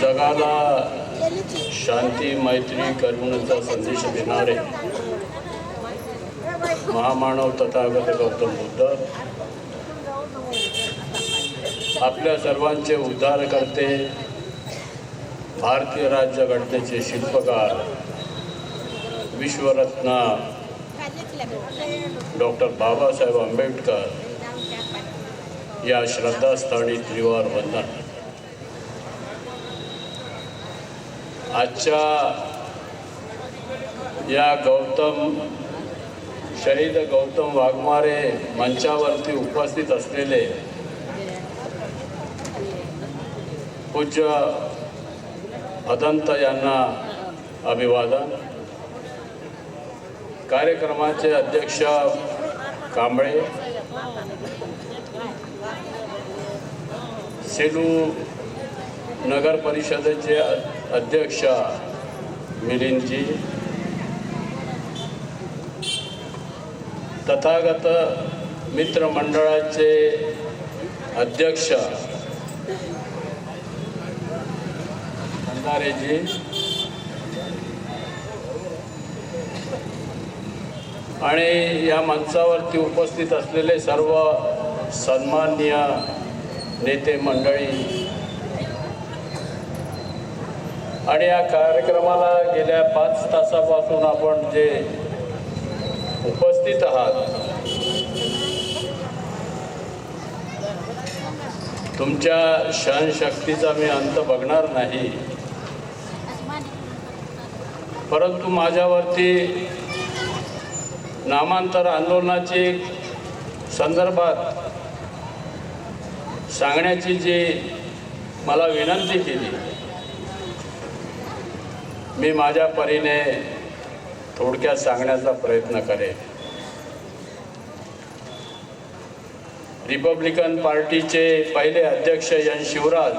जगाला शांती मैत्री करुणाचा संदेश देणारे महामानव तथागत गौतम बुद्ध आपल्या सर्वांचे उद्धार करते भारतीय राज्यघटनेचे शिल्पकार विश्वरत्न डॉक्टर बाबासाहेब आंबेडकर या श्रद्धास्थानी त्रिवार वंदन. आजच्या या गौतम शहीद गौतम वाघमारे मंचावरती उपस्थित असलेले पूज्य अदंत यांना अभिवादन. कार्यक्रमाचे अध्यक्ष कांबळे सेलू नगर परिषदेचे अध्यक्ष मिलिंदजी तथागत मित्रमंडळाचे अध्यक्ष भंडारेजी आणि या मंचावरती उपस्थित असलेले सर्व सन्माननीय नेते मंडळी आणि या कार्यक्रमाला गेल्या पाच तासापासून आपण जे उपस्थित आहात तुमच्या सहनशक्तीचा मी अंत बघणार नाही. परंतु माझ्यावरती नामांतर आंदोलनाची संदर्भात सांगण्याची जी मला विनंती केली मी माझ्या परीने थोडक्यात सांगण्याचा प्रयत्न करेन. रिपब्लिकन पार्टीचे पहिले अध्यक्ष एन. शिवराज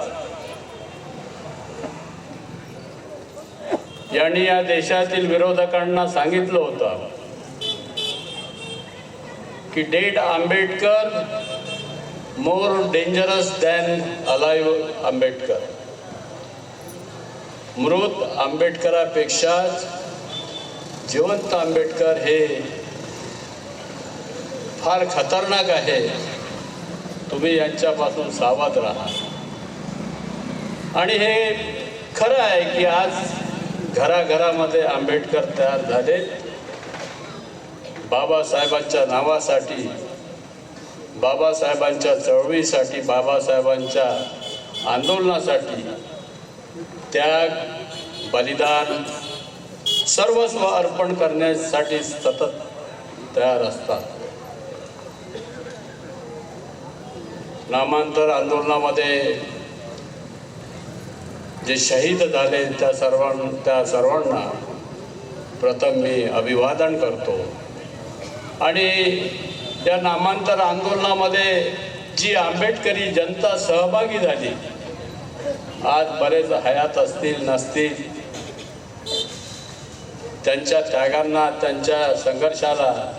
यांनी या देशातील विरोधकांना सांगितलं होतं की dead Ambedkar more dangerous than alive Ambedkar. मृत आंबेडकरापेक्षा जिवंत आंबेडकर हे फार खतरनाक आहे. तुम्ही यांच्यापासून सावध राहा. आणि हे खरं आहे की आज घराघरामध्ये आंबेडकर तयार झाले. बाबासाहेबांच्या नावासाठी बाबासाहेबांच्या चळवळीसाठी बाबासाहेबांच्या आंदोलनासाठी त्याग बलिदान सर्वस्व अर्पण करण्यासाठी सतत तयार असतात. नामांतर आंदोलनामध्ये जे शहीद झाले त्या सर्वां त्या सर्वांना प्रथम मी अभिवादन करतो. आणि त्या नामांतर आंदोलनामध्ये जी आंबेडकरी जनता सहभागी झाली आज बरेच हयात असतील नसतील. त्यांच्या त्यागांना त्यांच्या संघर्षाला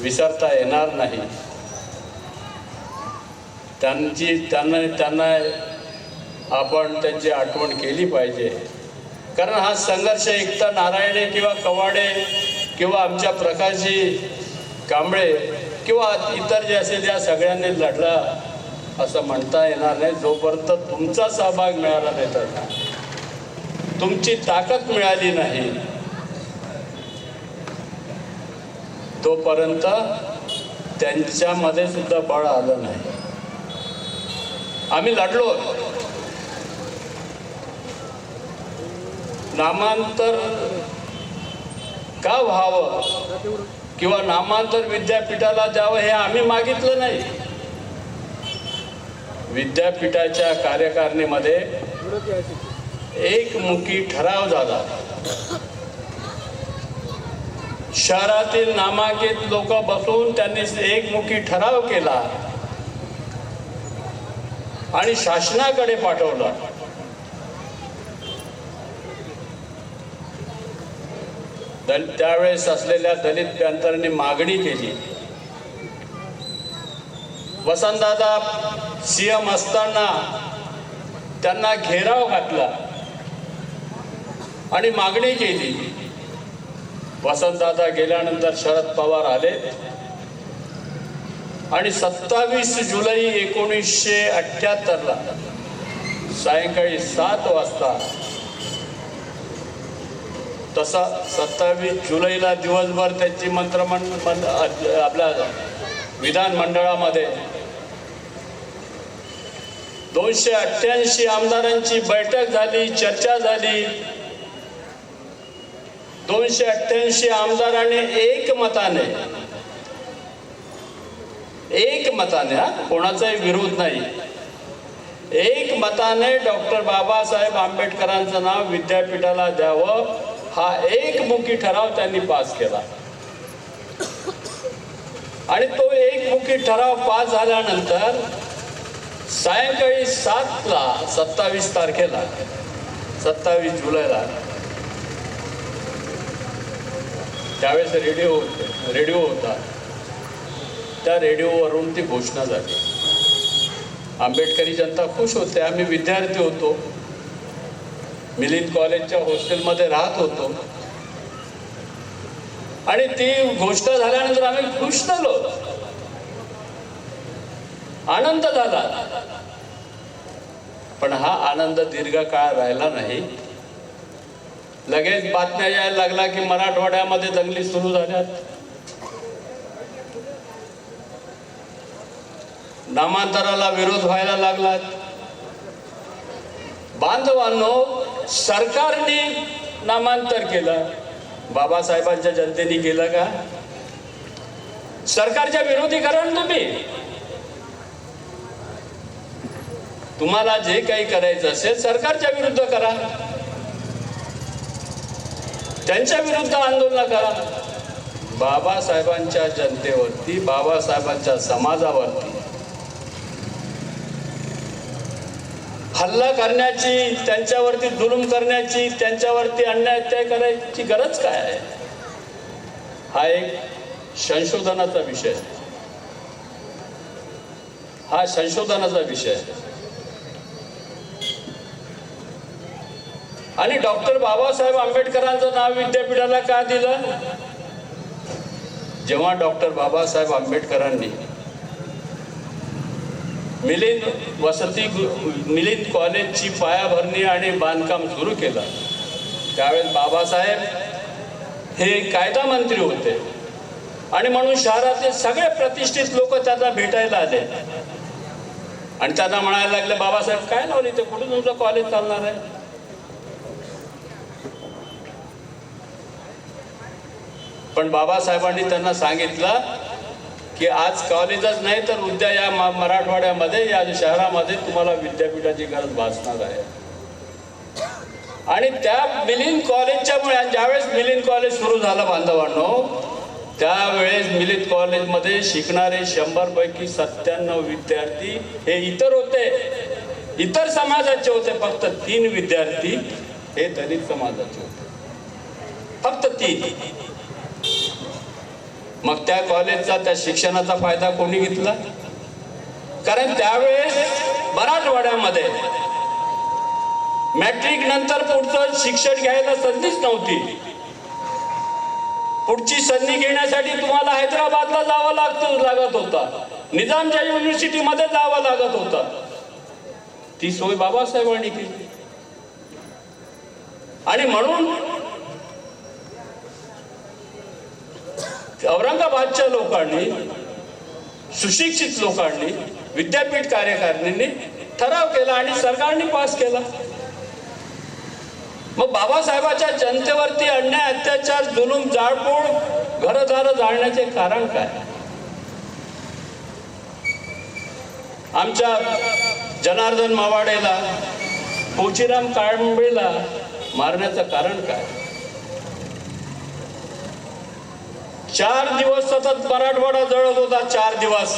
विसरता येणार नाही. त्यांची त्यांना त्यांना आपण त्यांची आठवण केली पाहिजे. कारण हा संघर्ष एकता नारायणे किंवा कवाडे किंवा आमच्या प्रकाशजी कांबळे किंवा इतर जे असेल त्या सगळ्यांनी लढला. असं म्हणता येणार नाही. जोपर्यंत तुमचा सहभाग मिळाला नाही तर. तुमची ताकद मिळाली नाही. तोपर्यंत त्यांच्यामध्ये सुद्धा बळ आलं नाही. आम्ही लढलो. नामांतर का व्हावं? किंवा नामांतर विद्यापीठाला द्यावं हे आम्ही मागितलं नाही. विद्यापीठाच्या कार्यकारिणीमध्ये एकमुखी ठराव झाला. शहरातील नामांकित लोक बसून त्यांनी एकमुखी ठराव केला. आणि शासनाकडे पाठवलं. दल त्यावेळेस असलेल्या दलित पॅंथरने मागणी केली. वसंतदादा सी एम असताना त्यांना घेराव घातला आणि मागणी केली. वसंतदादा गेल्यानंतर शरद पवार आले. आणि सत्तावीस जुलै एकोणीसशे अठ्ठ्याहत्तरला सायंकाळी सात वाजता तसा सत्तावीस जुलैला दिवसभर त्यांची मंत्रमंड आपला आपल्या विधानमंडळामध्ये दोनशे अठ्ठ्याऐंशी आमदारांची बैठक झाली चर्चा झाली. दोनशे अठ्ठ्याऐंशी आमदाराने एक मताने एक मताने हा कोणाचाही विरोध नाही. एक मताने डॉक्टर बाबासाहेब आंबेडकरांचं नाव विद्यापीठाला द्यावं हा एकमुखी ठराव त्यांनी पास केला. आणि तो एकमुखी ठराव पास झाल्यानंतर सायंकाळी सातला सत्तावीस तारखेला सत्तावीस जुलैला. त्यावेळेस रेडिओ रेडिओ होता. त्या रेडिओवरून ती घोषणा झाली. आंबेडकरी जनता खुश होते. आम्ही विद्यार्थी होतो. मिलिंद कॉलेजच्या हॉस्टेलमध्ये राहत होतो. आणि ती घोषणा झाल्यानंतर आम्ही खुश झालो. आनंद झाला. पण हा आनंद दीर्घकाळ राहिला नाही. लगेच बातम्या यायला लागला की मराठवाड्यामध्ये दंगली सुरू झाल्यात. नामांतराला विरोध व्हायला लागला बांधवांनो सरकारने नामांतर केलं. बाबासाहेबांच्या जनतेने केलं का? सरकारच्या विरोधी करा ना तुम्ही. तुम्हाला जे काही करायचं असेल सरकारच्या विरुद्ध करा. त्यांच्या विरुद्ध आंदोलन करा. बाबासाहेबांच्या जनतेवरती बाबासाहेबांच्या समाजावरती हल्ला करण्याची त्यांच्यावरती जुलूम करण्याची त्यांच्यावरती अन्याय अत्याय करायची गरज काय आहे? हा एक संशोधनाचा विषय हा संशोधनाचा विषय आणि डॉक्टर बाबासाहेब आंबेडकरांचं नाव विद्यापीठाला का दिलं? जेव्हा डॉक्टर बाबासाहेब आंबेडकरांनी मिलिंद वसती मिलिंद कॉलेजची पायाभरणी आणि बांधकाम सुरू केलं. त्यावेळेस बाबासाहेब हे कायदा मंत्री होते. आणि म्हणून शहरातले सगळे प्रतिष्ठित लोक त्यांना भेटायला आले. आणि त्यांना म्हणायला लागले बाबासाहेब काय लावले ते कुठून तुमचं कॉलेज चालणार आहे? पण बाबासाहेबांनी त्यांना सांगितलं की आज कॉलेजच नाही तर उद्या या मराठवाड्यामध्ये या शहरामध्ये तुम्हाला विद्यापीठाची गरज भासणार आहे. आणि त्या मिलिंद कॉलेजच्या मुळे ज्यावेळेस मिलिंद कॉलेज सुरू झालं बांधवांनो त्यावेळेस मिलिंद कॉलेजमध्ये शिकणारे शंभर पैकी सत्त्याण्णव विद्यार्थी हे इतर होते. इतर समाजाचे होते फक्त तीन विद्यार्थी हे दलित समाजाचे होते. फक्त तीन. मग त्या कॉलेजचा त्या शिक्षणाचा फायदा कोणी घेतला? कारण त्यावेळेस मराठवाड्यामध्ये मॅट्रिक नंतर पुढचं शिक्षण घ्यायला संधीच नव्हती. पुढची संधी घेण्यासाठी तुम्हाला हैदराबादला जावं लागत लागत होता. निजामच्या युनिव्हर्सिटीमध्ये जावं लागत होता. ती सोय बाबासाहेबांनी केली. आणि म्हणून औरंगाबादच्या लोकांनी सुशिक्षित लोकांनी विद्यापीठ कार्यकारिणींनी ठराव केला आणि सरकारने पास केला. मग बाबासाहेबाच्या जनतेवरती अन्याय अत्याचार जुलूम जाळपोळ घरदार जाळण्याचे कारण काय? आमच्या जनार्दन मावाडेला पोचीराम काळंबेला मारण्याचं कारण काय? चार दिवस सतत मराठवाडा जळत होता चार दिवस.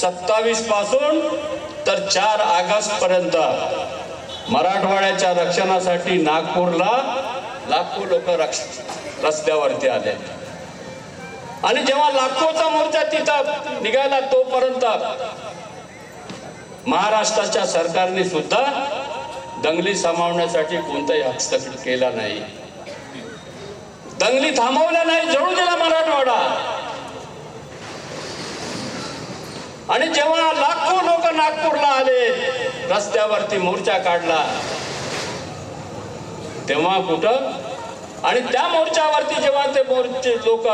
सत्तावीसपासून तर चार ऑगस्ट पर्यंत. मराठवाड्याच्या रक्षणासाठी नागपूरला लाखो लोक रक्ष रस्त्यावरती आले. आणि जेव्हा लाखोचा मोर्चा तिथं निघाला तोपर्यंत महाराष्ट्राच्या सरकारने सुद्धा दंगली सामावण्यासाठी कोणताही हस्तक्षेप केला नाही. दंगली थांबवल्या नाही जळू दिला मराठवाडा. आणि जेव्हा लाखो लोक नागपूरला आले रस्त्यावरती मोर्चा काढला तेव्हा कुठं? आणि त्या मोर्चावरती जेव्हा ते मोर्चे लोक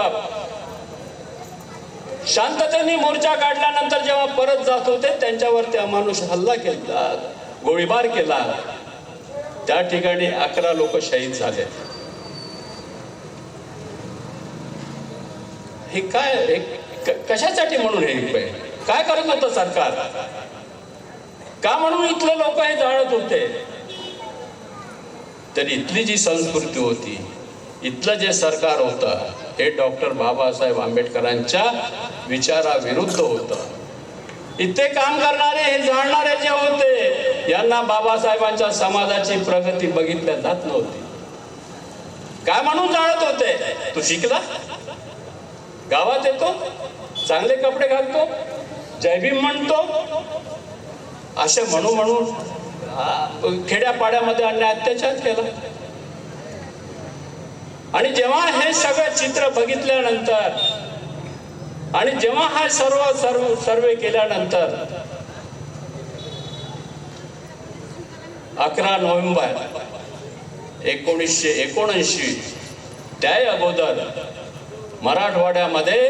शांततेने मोर्चा काढल्यानंतर जेव्हा परत जात होते त्यांच्यावरती अमानुष हल्ला केला गोळीबार केला. त्या ठिकाणी अकरा लोक शहीद झाले. हे काय कशासाठी म्हणून हे काय करत होतं सरकार? का म्हणून इथले लोक हे जाळत होते? तर इथली जी संस्कृती होती इथलं जे सरकार होतं हे डॉक्टर बाबासाहेब आंबेडकरांच्या विचाराविरुद्ध होतं. इथे काम करणारे हे जाणणारे जे होते यांना बाबासाहेबांच्या समाजाची प्रगती बघितल्या जात नव्हती. काय म्हणून जाणत होते? तू शिकला? गावात येतो चांगले कपडे घालतो जयभीम म्हणतो. असे म्हणू म्हणून खेड्यापाड्यामध्ये अन्याय अत्याचार केला. आणि जेव्हा हे सगळं चित्र बघितल्यानंतर आणि जेव्हा हा सर्व सर्व सर्वे केल्यानंतर अकरा नोव्हेंबर एकोणीसशे एकोणऐंशी त्या अगोदर मराठवाड्यामध्ये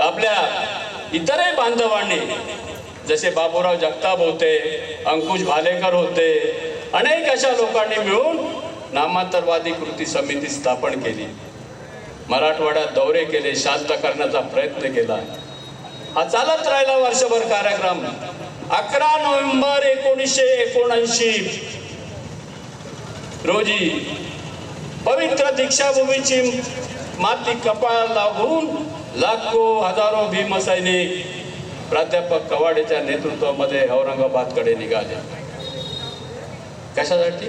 आपल्या इतरही बांधवांनी जसे बाबूराव जगताप होते अंकुश भालेकर होते अनेक अशा लोकांनी मिळून नामांतरवादी कृती समिती स्थापन केली. मराठवाड्यात दौरे केले शांत करण्याचा प्रयत्न केला. हा चालत राहिला वर्षभर कार्यक्रम. अकरा नोव्हेंबर एकोणीसशे एकोणऐंशी रोजी पवित्र दीक्षाभूमीची माती कपाळ लागून लाखो हजारो भीमसैनिक प्राध्यापक कवाडेच्या नेतृत्वामध्ये औरंगाबादकडे निघाले. कशासाठी?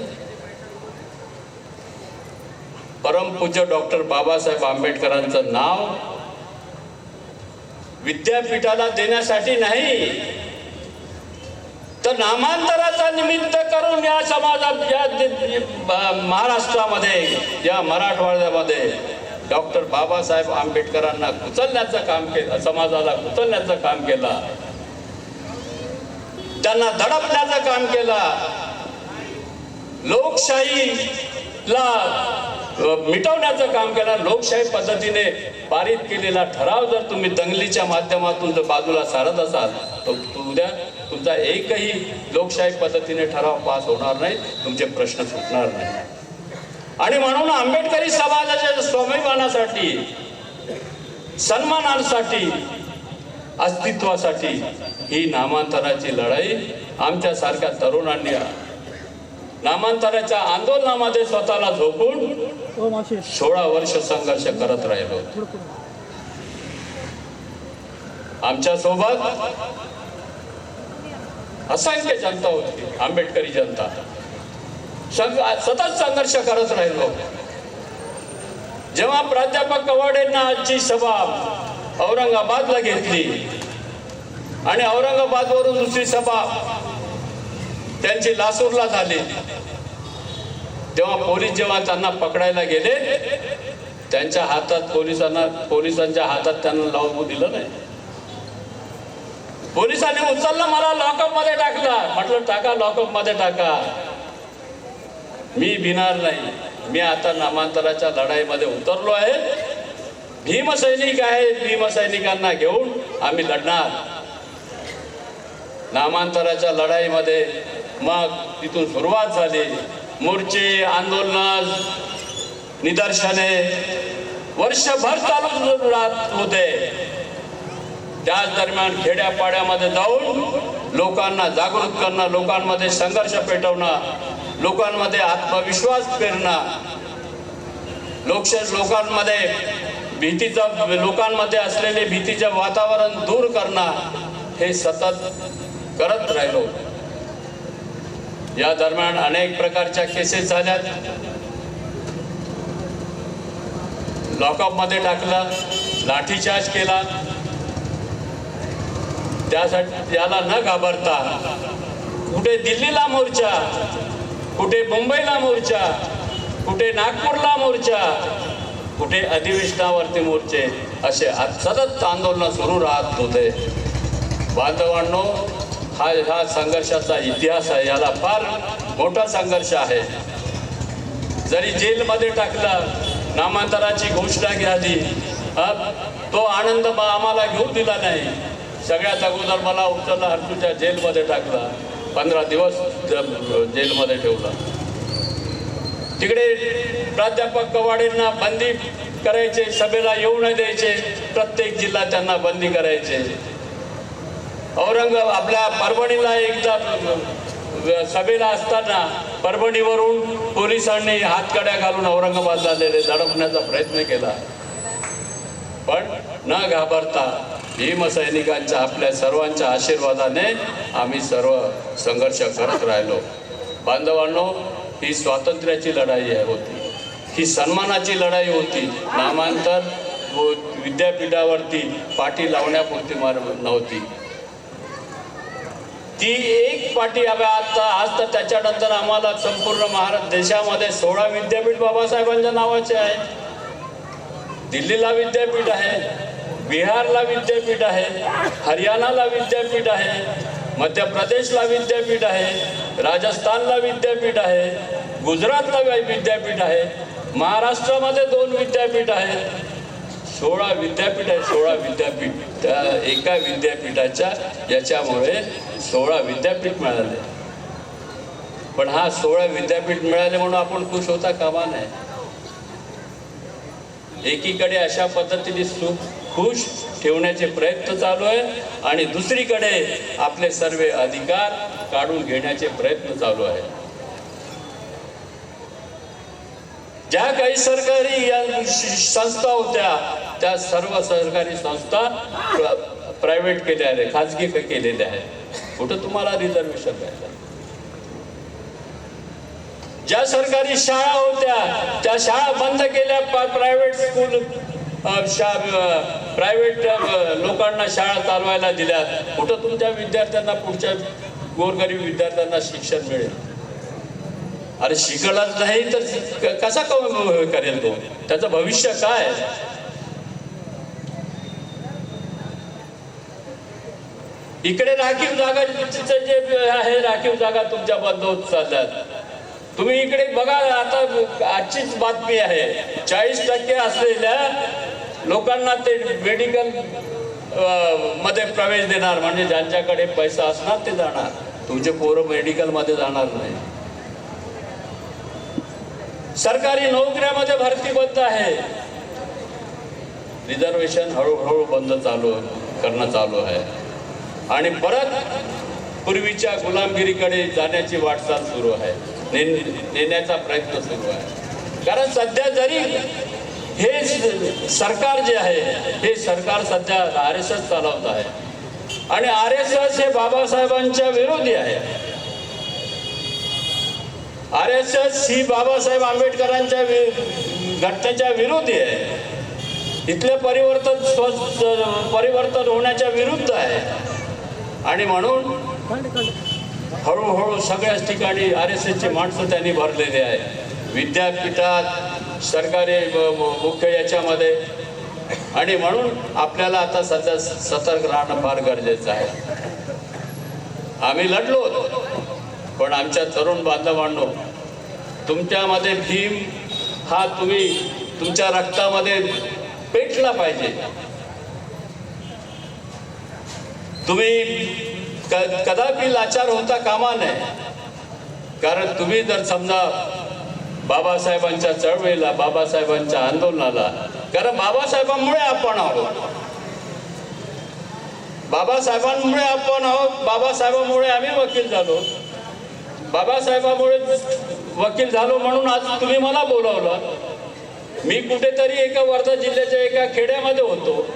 परमपूज्य डॉक्टर बाबासाहेब आंबेडकरांचं नाव विद्यापीठाला देण्यासाठी नाही नामांतराचा निमित्त करून या समाजात या महाराष्ट्रामध्ये या मराठवाड्यामध्ये डॉक्टर बाबासाहेब आंबेडकरांना कुचलण्याचं काम केलं समाजाला कुचलण्याचं काम केलं. त्यांना दडपण्याचं काम केलं. लोकशाहीला मिटवण्याचं काम केलं. लोकशाही पद्धतीने पारित केलेला ठराव जर तुम्ही दंगलीच्या माध्यमातून जर बाजूला सारत असाल तर उद्या तुमचा एकही लोकशाही पद्धतीने ठराव पास होणार नाही तुमचे प्रश्न सुटणार नाही. आणि म्हणून आंबेडकरी समाजाच्या स्वाभिमानासाठी सन्मानासाठी अस्तित्वासाठी ही नामांतराची लढाई आमच्यासारख्या तरुणांनी नामांतराच्या आंदोलनामध्ये स्वतःला झोपून सोळा वर्ष संघर्ष करत राहिलो. आमच्यासोबत असंख्य जनता होती आंबेडकरी जनता. सतत संघर्ष करत राहिलो. जेव्हा प्राध्यापक कवाडेंना आजची सभा औरंगाबादला घेतली आणि औरंगाबादवरून दुसरी सभा त्यांची लासूरला झाली तेव्हा पोलीस जेव्हा त्यांना पकडायला गेले त्यांच्या हातात पोलिसांना पोलिसांच्या हातात त्यांना लावू दिलं नाही. पोलिसांनी उचललं मला लॉकअपमध्ये टाकला. म्हटलं टाका लॉकअपमध्ये टाका. मी भिणार नाही. मी आता नामांतराच्या लढाईमध्ये उतरलो आहे. भीमसैनिक आहे. भीमसैनिकांना घेऊन आम्ही लढणार. नामांतराच्या लढाईमध्ये मग तिथून सुरुवात झाली. मोर्चे आंदोलन निदर्शने वर्षभर चालू राहत होते. त्याच दरम्यान खेड्यापाड्यामध्ये जाऊन लोकांना जागृत करणं लोकांमध्ये संघर्ष पेटवणं लोकांमध्ये आत्मविश्वास पेरणं लोकश लोकांमध्ये भीतीचं लोकांमध्ये असलेले भीतीचं वातावरण दूर करणं हे सतत करत राहिलो. या दरम्यान अनेक प्रकारच्या केसेस झाल्यात. लॉकअपमध्ये टाकलं लाठीचार्ज केला. त्यासाठी याला न घाबरता कुठे दिल्लीला मोर्चा कुठे मुंबईला मोर्चा कुठे नागपूरला मोर्चा कुठे अधिवेशनावरती मोर्चे असे सतत आंदोलन सुरू राहत होते. बांधवांनो हा हा संघर्षाचा इतिहास आहे. याला फार मोठा संघर्ष आहे. जरी जेलमध्ये टाकलं नामांतराची घोषणा घ्याली तो आनंद आम्हाला घेऊ दिला नाही. सगळ्यात अगोदर मला उचलला हरतूच्या जेलमध्ये टाकला. पंधरा दिवस जेलमध्ये ठेवला. तिकडे प्राध्यापक कवाडेंना बंदी करायचे सभेला येऊ न द्यायचे. प्रत्येक जिल्हा त्यांना बंदी करायचे. औरंगाबाद आपल्या परभणीला एकदा सभेला असताना परभणीवरून पोलिसांनी हातकड्या घालून औरंगाबादला आलेले दडपण्याचा प्रयत्न केला. पण न घाबरता भीमसैनिकांच्या आपल्या सर्वांच्या आशीर्वादाने आम्ही सर्व संघर्ष करत राहिलो. बांधवांनो ही स्वातंत्र्याची लढाई आहे होती. ही सन्मानाची लढाई होती. नामांतर व विद्यापीठावरती पाठी लावण्यापुरती मार नव्हती. ती एक पाठी हव्या आता आज तर त्याच्यानंतर आम्हाला संपूर्ण महाराष्ट्र देशामध्ये सोळा विद्यापीठ बाबासाहेबांच्या नावाचे आहे. दिल्लीला विद्यापीठ आहे बिहारला विद्यापीठ आहे हरियाणाला विद्यापीठ आहे मध्य प्रदेशला विद्यापीठ आहे राजस्थानला विद्यापीठ आहे गुजरातला विद्यापीठ आहे महाराष्ट्रामध्ये दोन विद्यापीठ आहेत सोळा विद्यापीठ आहे सोळा विद्यापीठ. त्या एका विद्यापीठाच्या याच्यामुळे सोळा विद्यापीठ मिळाले. पण हा सोळा विद्यापीठ मिळाले म्हणून आपण खुश होता कामा नाही एकीकडे अशा पद्धतीने सुख खुश ठेवण्याचे प्रयत्न चालू आहे आणि दुसरीकडे आपले सर्व अधिकार काढून घेण्याचे प्रयत्न चालू आहे. ज्या काही सरकारी या संस्था होत्या त्या सर्व सरकारी संस्था प्रायव्हेट केल्या आहेत खाजगी केलेल्या आहेत. कुठं तुम्हाला रिझर्वेशन द्यायला ज्या सरकारी शाळा होत्या त्या शाळा बंद केल्या प्रायव्हेट स्कूल प्रायव्हेट लोकांना शाळा चालवायला दिल्या. कुठं तुमच्या विद्यार्थ्यांना पुढच्या गोरगरीब विद्यार्थ्यांना शिक्षण मिळेल? अरे शिकलाच नाही तर कसा करेल तो? त्याचं भविष्य काय? इकडे राखीव जागा जे आहे राखीव जागा तुमच्या बंद होत चालतात. तुम्ही इकडे बघा आता आजचीच बातमी आहे. चाळीस टक्के असलेल्या लोकांना ते मेडिकलमध्ये प्रवेश देणार म्हणजे ज्यांच्याकडे पैसा असणार ते जाणार. तुमचे पोरं मेडिकलमध्ये जाणार नाही. सरकारी नोकऱ्यामध्ये भरती बंद आहे. रिझर्वेशन हळूहळू बंद चालू करणं चालू आहे. आणि परत पूर्वीच्या गुलामगिरीकडे जाण्याची वाटचाल सुरू आहे. ने- नेण्याचा प्रयत्न सुरू आहे. कारण सध्या जरी हे सरकार जे आहे हे सरकार सध्या आर एस एस चालवत आहे. आणि आर एस एस हे बाबासाहेबांच्या विरोधी आहे. आर एस एस ही बाबासाहेब आंबेडकरांच्या वि- घटनेच्या विरोधी आहे. इथले परिवर्तन स्वस्त परिवर्तन होण्याच्या विरुद्ध आहे. आणि म्हणून हळूहळू सगळ्याच ठिकाणी आर एस एसची माणसं त्यांनी भरलेली आहे. विद्यापीठात सरकारी मुख्य याच्यामध्ये. आणि म्हणून आपल्याला आता सध्या सतर्क राहणं फार गरजेचं आहे. आम्ही लढलो पण आमच्या तरुण बांधवांनो तुमच्यामध्ये भीम हा तुम्ही तुमच्या रक्तामध्ये पेटला पाहिजे. तुम्ही क- कदापि लाचार होता कामा नये. कारण तुम्ही जर समजा बाबासाहेबांच्या चळवळीला बाबासाहेबांच्या आंदोलनाला कारण बाबासाहेबांमुळे आपण आहोत. बाबासाहेबांमुळे आपण आहोत बाबासाहेबांमुळे आम्ही वकील झालो. बाबासाहेबांमुळे वकील झालो म्हणून आज तुम्ही मला बोलावलं. मी कुठेतरी एका वर्धा जिल्ह्याच्या एका खेड्यामध्ये होतो.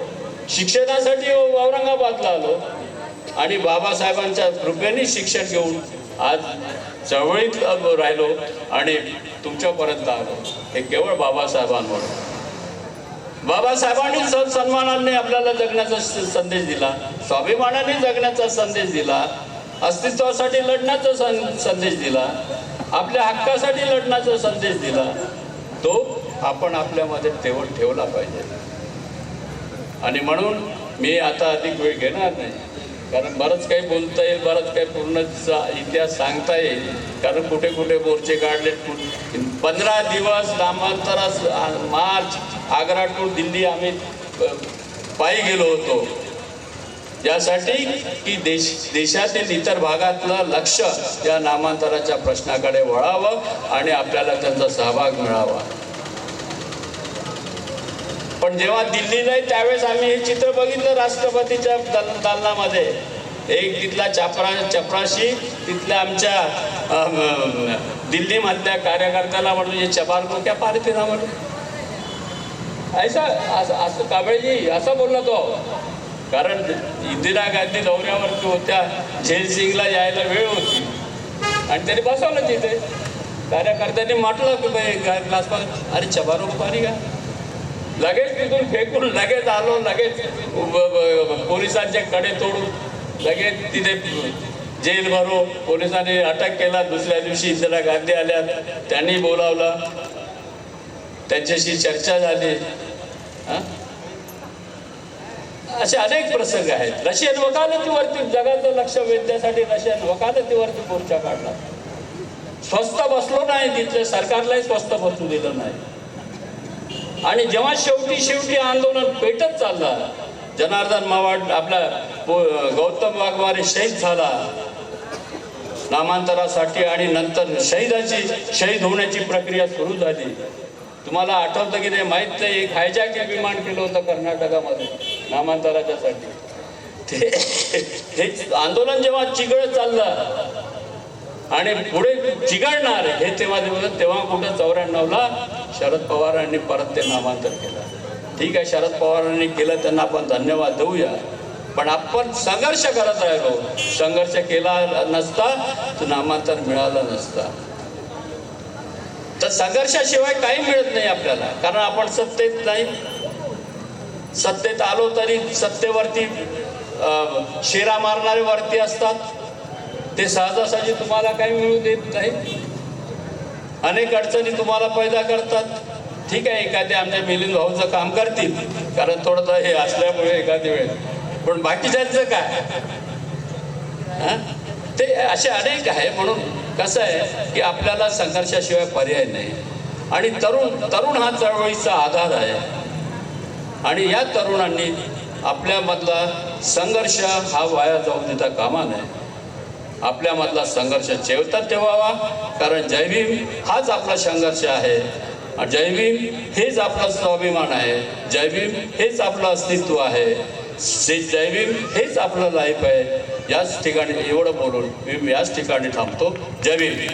शिक्षणासाठी औरंगाबादला आलो. आणि बाबासाहेबांच्या कृपेने शिक्षण घेऊन आज चळवळीत राहिलो आणि तुमच्यापर्यंत आलो. हे केवळ बाबासाहेबांमुळे बाबासाहेबांनी सन्मानाने आपल्याला जगण्याचा संदेश दिला. स्वाभिमानाने जगण्याचा संदेश दिला. अस्तित्वासाठी लढण्याचा सं- संदेश दिला. आपल्या हक्कासाठी लढण्याचा संदेश दिला. तो आपण आपल्यामध्ये ठेवून ठेवला पाहिजे. आणि म्हणून मी आता अधिक वेळ घेणार नाही. कारण बरंच काही बोलता येईल बरंच काही पूर्ण चा- इतिहास सांगता येईल. कारण कुठे कुठे मोर्चे काढले पंधरा दिवस नामांतरास मार्च आग्रा टू दिल्ली आम्ही पायी गेलो होतो. यासाठी की देश देशातील इतर भागातलं लक्ष या नामांतराच्या प्रश्नाकडे वळावं आणि आपल्याला त्यांचा सहभाग मिळावा. पण जेव्हा दिल्लीला त्यावेळेस आम्ही हे चित्र बघितलं राष्ट्रपतीच्या दल दालनामध्ये एक तिथला चापरा चपराशी तिथल्या आमच्या दिल्लीमधल्या कार्यकर्त्याला म्हणून हे चबार को क्या पार फिरा म्हणून ऐसा असं असं कांबळेजी असं बोलला तो. कारण इंदिरा गांधी दौऱ्यावरती होत्या झेल सिंगला यायला वेळ होती. आणि त्यांनी बसवलं तिथे. कार्यकर्त्यांनी म्हटलं की बाई ग्लास अरे चबारो पाणी का? लगेच तिथून फेकून लगेच आलो लगेच पोलिसांचे कडे तोडून लगेच तिथे जेल भरो पोलिसांनी अटक केला. दुसऱ्या दिवशी इंदिरा गांधी आल्या त्यांनी बोलावला. त्यांच्याशी चर्चा झाली. हा? असे अनेक प्रसंग आहेत. रशियन वकालतीवरती जगाचं लक्ष वेधण्यासाठी रशियन वकालतीवरती मोर्चा काढला. स्वस्त बसलो नाही तिथल्या सरकारलाही स्वस्त बसू दिलं नाही. आणि जेव्हा शेवटी शेवटी आंदोलन पेटत चालला जनार्दन मावाड आपला गौतम वाघमारे शहीद झाला. नामांतरासाठी आणि नंतर शहीदाची शहीद होण्याची प्रक्रिया सुरू झाली. तुम्हाला आठवतं की नाही माहीत नाही एक हायजॅक विमान केलं होतं कर्नाटकामध्ये नामांतराच्यासाठी ते हे आंदोलन जेव्हा चिघळत चाललं आणि पुढे चिघळणार हे तेव्हा दिवस तेव्हा कुठं चौऱ्याण्णवला शरद पवारांनी परत ते नामांतर केलं. ठीक आहे शरद पवारांनी केलं त्यांना आपण धन्यवाद देऊया. पण आपण संघर्ष करत राहिलो. संघर्ष केला नसता तर नामांतर मिळालं नसता. तर संघर्षाशिवाय काही मिळत नाही आपल्याला. कारण आपण सत्तेत नाही. सत्तेत आलो तरी सत्तेवरती अं, शेरा मारणारे वरती असतात. ते सहजासहजी तुम्हाला काही मिळू देत नाही. अनेक अडचणी तुम्हाला पैदा करतात. ठीक आहे एखादे आमच्या मिलिंद भाऊचं काम करतील कारण थोडंसं हे असल्यामुळे एखादी वेळ. पण बाकीच्यांचं काय? ते असे अनेक आहे म्हणून कसं आहे की आपल्याला संघर्षाशिवाय पर्याय नाही. आणि तरुण तरुण हा चळवळीचा आधार आहे. आणि या तरुणांनी आपल्यामधला संघर्ष हा वाया जाऊन देता कामा नये. आपल्यामधला संघर्ष चेवतात ठेवावा कारण जयभीम हाच आपला संघर्ष आहे. जयभीम हेच आपला स्वाभिमान आहे. जयभीम हेच आपलं अस्तित्व आहे. जयभीम हेच आपलं लाईफ आहे. याच ठिकाणी एवढं बोलून मी याच ठिकाणी थांबतो. जयभीम